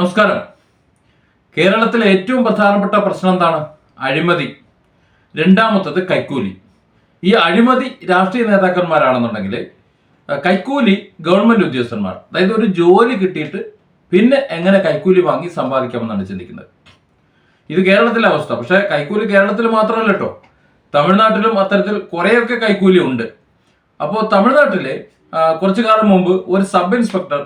നമസ്കാരം. കേരളത്തിലെ ഏറ്റവും പ്രധാനപ്പെട്ട പ്രശ്നം എന്താണ്? അഴിമതി. രണ്ടാമത്തത് കൈക്കൂലി. ഈ അഴിമതി രാഷ്ട്രീയ നേതാക്കന്മാരാണെന്നുണ്ടെങ്കിൽ കൈക്കൂലി ഗവൺമെന്റ് ഉദ്യോഗസ്ഥന്മാർ അതായത് ഒരു ജോലി കിട്ടിയിട്ട് പിന്നെ എങ്ങനെ കൈക്കൂലി വാങ്ങി സമ്പാദിക്കാമെന്നാണ് ചിന്തിക്കുന്നത്. ഇത് കേരളത്തിലെ അവസ്ഥ. പക്ഷേ കൈക്കൂലി കേരളത്തിൽ മാത്രമല്ല കേട്ടോ തമിഴ്നാട്ടിലും അത്തരത്തിൽ കുറേയൊക്കെ കൈക്കൂലി ഉണ്ട്. അപ്പോൾ തമിഴ്നാട്ടിലെ കുറച്ചു കാലം മുമ്പ് ഒരു സബ് ഇൻസ്പെക്ടർ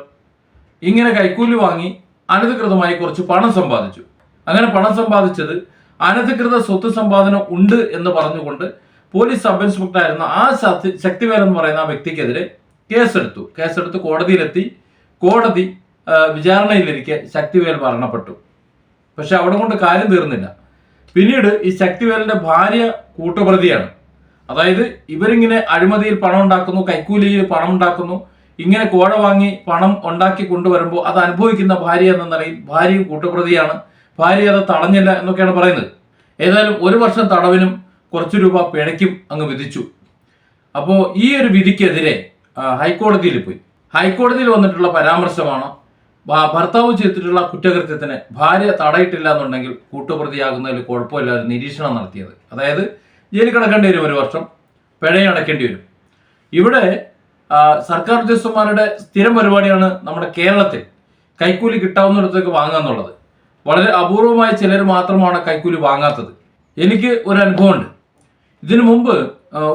ഇങ്ങനെ കൈക്കൂലി വാങ്ങി അനധികൃതമായി കുറച്ച് പണം സമ്പാദിച്ചു. അങ്ങനെ പണം സമ്പാദിച്ചത് അനധികൃത സ്വത്ത് സമ്പാദനം ഉണ്ട് എന്ന് പറഞ്ഞുകൊണ്ട് പോലീസ് സബ് ഇൻസ്പെക്ടർ ആയിരുന്ന ആ ശക്തി- ശക്തിവേൽ എന്ന് പറയുന്ന ആ വ്യക്തിക്കെതിരെ കേസെടുത്തു. കേസെടുത്ത് കോടതിയിലെത്തി. കോടതി വിചാരണയിലിരിക്കെ ശക്തിവേൽ മരണപ്പെട്ടു. പക്ഷെ അവിടെ കൊണ്ട് കാര്യം തീർന്നില്ല. പിന്നീട് ഈ ശക്തിവേലിന്റെ ഭാര്യ കൂട്ടുപ്രതിയാണ്. അതായത് ഇവരിങ്ങനെ അഴിമതിയിൽ പണം ഉണ്ടാക്കുന്നു കൈക്കൂലിയിൽ പണം ഉണ്ടാക്കുന്നു ഇങ്ങനെ കോഴ വാങ്ങി പണം ഉണ്ടാക്കി കൊണ്ടുവരുമ്പോൾ അത് അനുഭവിക്കുന്ന ഭാര്യ എന്ന നിലയിൽ ഭാര്യയും കൂട്ടുപ്രതിയാണ്. ഭാര്യ അത് തടഞ്ഞില്ല എന്നൊക്കെയാണ് പറയുന്നത്. ഏതായാലും ഒരു വർഷം തടവിനും കുറച്ച് രൂപ പിഴയ്ക്കും അങ്ങ് വിധിച്ചു. അപ്പോൾ ഈ ഒരു വിധിക്കെതിരെ ഹൈക്കോടതിയിൽ പോയി. ഹൈക്കോടതിയിൽ വന്നിട്ടുള്ള പരാമർശമാണ് ഭർത്താവ് ചെയ്തിട്ടുള്ള കുറ്റകൃത്യത്തിന് ഭാര്യ തടയിട്ടില്ല എന്നുണ്ടെങ്കിൽ കൂട്ടുപ്രതിയാകുന്നതിൽ കുഴപ്പമില്ല ഒരു നിരീക്ഷണം നടത്തിയത്. അതായത് ജയിലിൽ കിടക്കേണ്ടി വരും ഒരു വർഷം പിഴയും അടയ്ക്കേണ്ടി വരും. ഇവിടെ സർക്കാർ ഉദ്യോഗസ്ഥന്മാരുടെ സ്ഥിരം പരിപാടിയാണ് നമ്മുടെ കേരളത്തിൽ കൈക്കൂലി കിട്ടാവുന്നിടത്തേക്ക് വാങ്ങുക എന്നുള്ളത്. വളരെ അപൂർവമായ ചിലർ മാത്രമാണ് കൈക്കൂലി വാങ്ങാത്തത്. എനിക്ക് ഒരു അനുഭവമുണ്ട്. ഇതിനു മുമ്പ്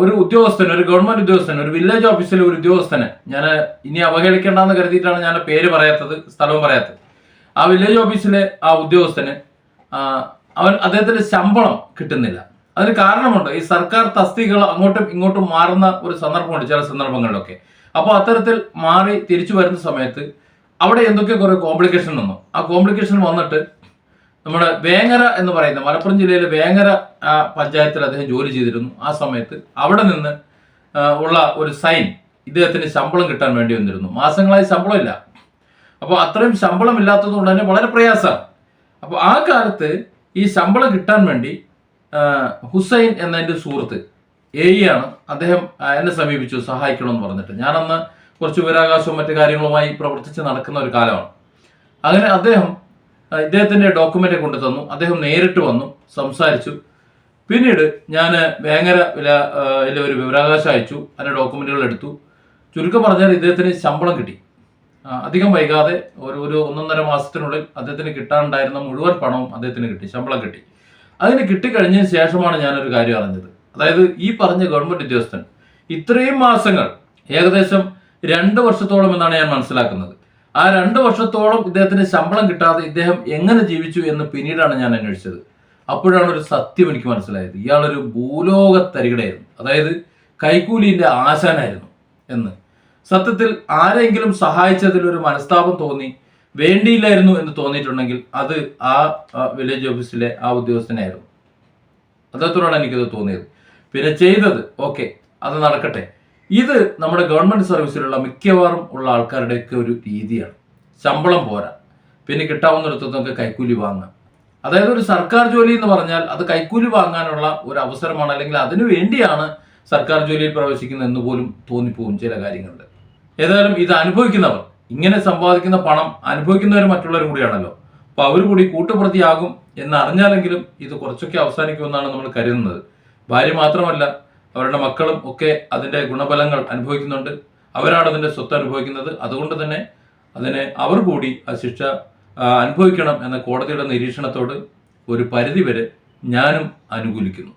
ഒരു ഉദ്യോഗസ്ഥൻ ഒരു ഗവൺമെന്റ് ഉദ്യോഗസ്ഥൻ ഒരു വില്ലേജ് ഓഫീസിലെ ഒരു ഉദ്യോഗസ്ഥനെ ഞാൻ ഇനി അവഹേളിക്കേണ്ടെന്ന് കരുതിയിട്ടാണ് ഞാൻ പേര് പറയാത്തത് സ്ഥലവും പറയാത്തത്. ആ വില്ലേജ് ഓഫീസിലെ ആ ഉദ്യോഗസ്ഥന് അവൻ അദ്ദേഹത്തിന്റെ ശമ്പളം കിട്ടുന്നില്ല. അതിന് കാരണമുണ്ട്. ഈ സർക്കാർ തസ്തികകൾ അങ്ങോട്ടും ഇങ്ങോട്ടും മാറുന്ന ഒരു സന്ദർഭമുണ്ട് ചില സന്ദർഭങ്ങളിലൊക്കെ. അപ്പോൾ അത്തരത്തിൽ മാറി തിരിച്ചു വരുന്ന സമയത്ത് അവിടെ എന്തൊക്കെ കുറെ കോംപ്ലിക്കേഷൻ വന്നു. ആ കോംപ്ലിക്കേഷൻ വന്നിട്ട് നമ്മുടെ വേങ്ങര എന്ന് പറയുന്ന മലപ്പുറം ജില്ലയിലെ വേങ്ങര പഞ്ചായത്തിൽ അദ്ദേഹം ജോലി ചെയ്തിരുന്നു. ആ സമയത്ത് അവിടെ നിന്ന് ഉള്ള ഒരു സൈൻ ഇദ്ദേഹത്തിന് ശമ്പളം കിട്ടാൻ വേണ്ടി വന്നിരുന്നു. മാസങ്ങളായി ശമ്പളം ഇല്ല അപ്പോൾ അത്രയും ശമ്പളം ഇല്ലാത്തത് കൊണ്ട് തന്നെ വളരെ പ്രയാസമാണ്. അപ്പോൾ ആ കാലത്ത് ഈ ശമ്പളം കിട്ടാൻ വേണ്ടി ഹുസൈൻ എന്ന എന്റെ സുഹൃത്ത് എ ആണ്. അദ്ദേഹം എന്നെ സമീപിച്ചു സഹായിക്കണമെന്ന് പറഞ്ഞിട്ട്. ഞാനന്ന് കുറച്ച് വിവരാകാശവും മറ്റു കാര്യങ്ങളുമായി പ്രവർത്തിച്ച് നടക്കുന്ന ഒരു കാലമാണ്. അങ്ങനെ അദ്ദേഹം ഇദ്ദേഹത്തിന്റെ ഡോക്യുമെന്റ് കൊണ്ടു തന്നു അദ്ദേഹം നേരിട്ട് വന്നു സംസാരിച്ചു. പിന്നീട് ഞാൻ വേങ്ങര വില ഒരു വിവരാകാശം അയച്ചു അതിന്റെ ഡോക്യുമെന്റുകൾ എടുത്തു. ചുരുക്കം പറഞ്ഞാൽ ഇദ്ദേഹത്തിന് ശമ്പളം കിട്ടി. അധികം വൈകാതെ ഒരു ഒരു ഒന്നൊന്നര മാസത്തിനുള്ളിൽ അദ്ദേഹത്തിന് കിട്ടാനുണ്ടായിരുന്ന മുഴുവൻ പണവും അദ്ദേഹത്തിന് കിട്ടി ശമ്പളം കിട്ടി. അതിന് കിട്ടിക്കഴിഞ്ഞതിന് ശേഷമാണ് ഞാനൊരു കാര്യം അറിഞ്ഞത്. അതായത് ഈ പറഞ്ഞ ഗവൺമെന്റ് ഉദ്യോഗസ്ഥൻ ഇത്രയും മാസങ്ങൾ ഏകദേശം രണ്ട് വർഷത്തോളം എന്നാണ് ഞാൻ മനസ്സിലാക്കുന്നത്. ആ രണ്ട് വർഷത്തോളം ഇദ്ദേഹത്തിന് ശമ്പളം കിട്ടാതെ ഇദ്ദേഹം എങ്ങനെ ജീവിച്ചു എന്ന് പിന്നീടാണ് ഞാൻ അന്വേഷിച്ചത്. അപ്പോഴാണ് ഒരു സത്യം എനിക്ക് മനസ്സിലായത്. ഇയാളൊരു ഭൂലോക തരികടയായിരുന്നു അതായത് കൈക്കൂലിന്റെ ആശാനായിരുന്നു എന്ന്. സത്യത്തിൽ ആരെങ്കിലും സഹായിച്ചതിൽ ഒരു മനസ്താപം തോന്നി വേണ്ടിയില്ലായിരുന്നു എന്ന് തോന്നിയിട്ടുണ്ടെങ്കിൽ അത് ആ വില്ലേജ് ഓഫീസിലെ ആ ഉദ്യോഗസ്ഥനായിരുന്നു. അദ്ദേഹത്തോടാണ് എനിക്കത് തോന്നിയത്. പിന്നെ ചെയ്തത് ഓക്കെ അത് നടക്കട്ടെ. ഇത് നമ്മുടെ ഗവൺമെന്റ് സർവീസിലുള്ള മിക്കവാറും ഉള്ള ആൾക്കാരുടെയൊക്കെ ഒരു രീതിയാണ്. ശമ്പളം പോരാ. പിന്നെ കിട്ടാവുന്നിടത്തൊക്കെ കൈക്കൂലി വാങ്ങാം അതായത് ഒരു സർക്കാർ ജോലി എന്ന് പറഞ്ഞാൽ അത് കൈക്കൂലി വാങ്ങാനുള്ള ഒരു അവസരമാണ് അല്ലെങ്കിൽ അതിനു വേണ്ടിയാണ് സർക്കാർ ജോലിയിൽ പ്രവേശിക്കുന്നത് എന്ന് പോലും തോന്നിപ്പോകും ചില കാര്യങ്ങളിൽ. ഏതായാലും ഇത് അനുഭവിക്കുന്നവർ. ഇങ്ങനെ സമ്പാദിക്കുന്ന പണം അനുഭവിക്കുന്നവർ മറ്റുള്ളവരും കൂടിയാണല്ലോ. അപ്പൊ അവർ കൂടി കൂട്ടുപ്രതിയാകും എന്ന് അറിഞ്ഞാലെങ്കിലും ഇത് കുറച്ചൊക്കെ അവസാനിക്കുമെന്നാണ് നമ്മൾ കരുതുന്നത്. ഭാര്യ മാത്രമല്ല അവരുടെ മക്കളും ഒക്കെ അതിന്റെ ഗുണഫലങ്ങൾ അനുഭവിക്കുന്നുണ്ട്. അവരാണ് അതിന്റെ സ്വത്ത് അനുഭവിക്കുന്നത്. അതുകൊണ്ട് തന്നെ അതിനെ അവർ കൂടി ആ ശിക്ഷ അനുഭവിക്കണം എന്ന കോടതിയുടെ നിരീക്ഷണത്തോട് ഒരു പരിധിവരെ ഞാനും അനുകൂലിക്കുന്നു.